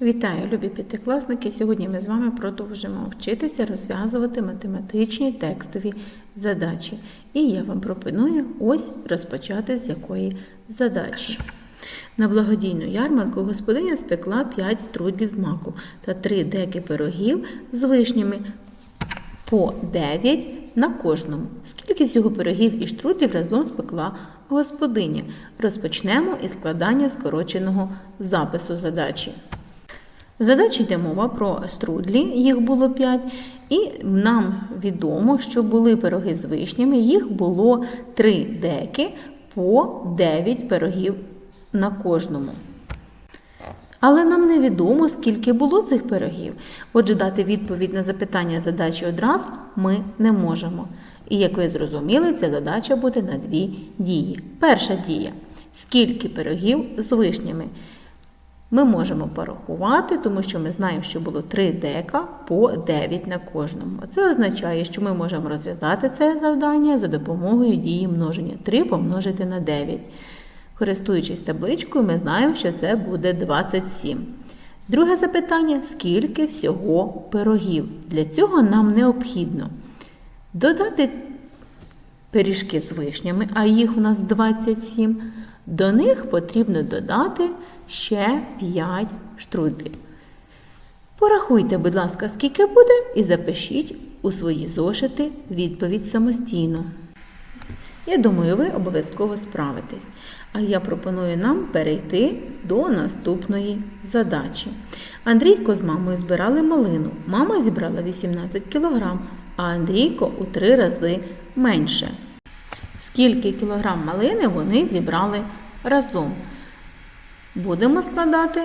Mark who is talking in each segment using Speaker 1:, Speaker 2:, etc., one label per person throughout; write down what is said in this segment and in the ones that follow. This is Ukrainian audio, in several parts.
Speaker 1: Вітаю, любі п'ятикласники! Сьогодні ми з вами продовжимо вчитися розв'язувати математичні текстові задачі. І я вам пропоную ось розпочати з якої задачі. На благодійну ярмарку господиня спекла 5 струдлів з маку та 3 деки пирогів з вишнями по 9 на кожному. Скільки всього пирогів і штрудлів разом спекла господиня? Розпочнемо із складання скороченого запису задачі. Задачі йде мова про струдлі, їх було 5, і нам відомо, що були пироги з вишнями, їх було 3 деки по 9 пирогів на кожному. Але нам невідомо, скільки було цих пирогів. Отже, дати відповідь на запитання задачі одразу ми не можемо. І як ви зрозуміли, ця задача буде на дві дії. Перша дія скільки пирогів з вишнями. Ми можемо порахувати, тому що ми знаємо, що було 3 дека по 9 на кожному. Це означає, що ми можемо розв'язати це завдання за допомогою дії множення 3 помножити на 9. Користуючись табличкою, ми знаємо, що це буде 27. Друге запитання: скільки всього пирогів? Для цього нам необхідно додати пиріжки з вишнями, а їх у нас 27. До них потрібно додати ще 5 штрудлів. Порахуйте, будь ласка, скільки буде, і запишіть у свої зошити відповідь самостійно. Я думаю, ви обов'язково справитесь. А я пропоную нам перейти до наступної задачі. Андрійко з мамою збирали малину. Мама зібрала 18 кг, а Андрійко у 3 рази менше. Скільки кілограм малини вони зібрали разом? Будемо складати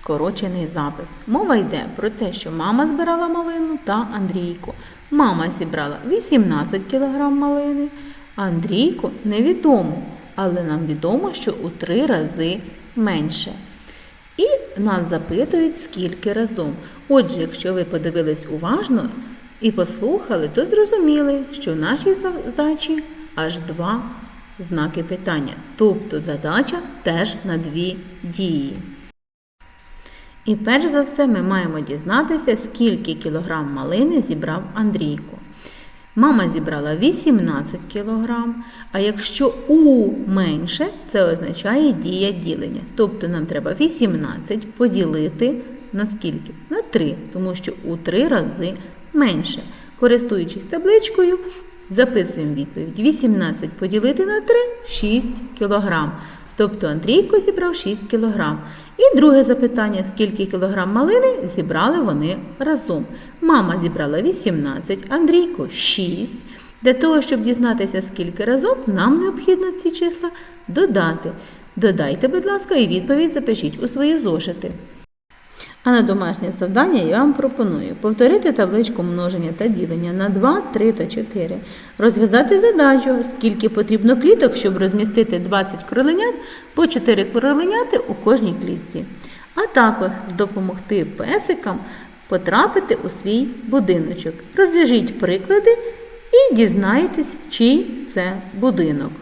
Speaker 1: скорочений запис. Мова йде про те, що мама збирала малину та Андрійко. Мама зібрала 18 кг малини, Андрійко невідомо, але нам відомо, що у 3 рази менше. І нас запитують, скільки разом. Отже, якщо ви подивились уважно і послухали, то зрозуміли, що в нашій задачі аж два знаки питання. Тобто задача теж на дві дії. І перш за все ми маємо дізнатися, скільки кілограм малини зібрав Андрійко. Мама зібрала 18 кілограм, а якщо у менше, це означає дія ділення. Тобто нам треба 18 поділити на скільки? На 3, тому що у 3 рази менше. Користуючись табличкою, записуємо відповідь. 18 поділити на 3 6 кілограм. Тобто Андрійко зібрав 6 кілограм. І друге запитання: скільки кілограм малини зібрали вони разом? Мама зібрала 18, Андрійко 6. Для того, щоб дізнатися, скільки разом, нам необхідно ці числа додати. Додайте, будь ласка, і відповідь запишіть у свої зошити. А на домашнє завдання я вам пропоную повторити табличку множення та ділення на 2, 3 та 4, розв'язати задачу, скільки потрібно кліток, щоб розмістити 20 кроленят по 4 кроленяти у кожній клітці, а також допомогти песикам потрапити у свій будиночок. Розв'яжіть приклади і дізнайтесь, чий це будинок.